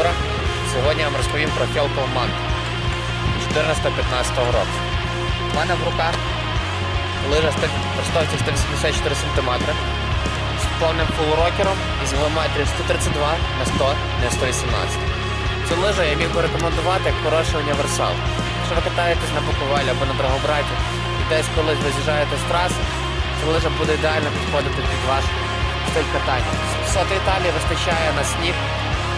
Юра. Сьогодні я вам розповім про Felcom Mant 14-15 року. У мене в руках лижа просторці 184 см з повним фулрокером і з геометрією 132 на 100 на 118. Цю лижу я міг би рекомендувати як хороший універсал. Якщо ви катаєтесь на Буковелі або на Драгобраті і десь колись ви з'їжджаєте з траси, ця лижа буде ідеально підходити під ваш стиль катання. Соти Італії вистачає на сніг.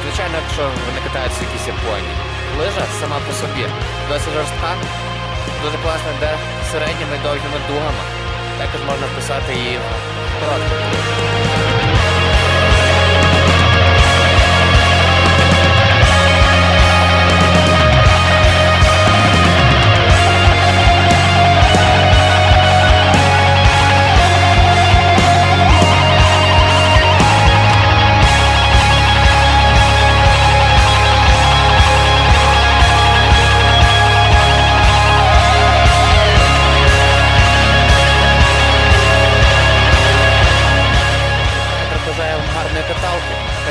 Звичайно, якщо вони катаються якісь якійсь Японії. Лижа сама по собі досить жорстка, дуже класно йде середніми довгими дугами. Також можна вписати її в короткими.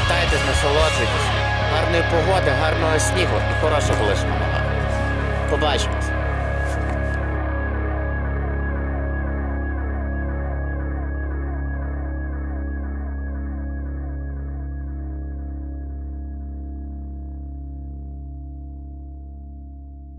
Катайтесь, насолоджуйтесь. Гарної погоди, гарного снігу і хорошого лише. Побачимось.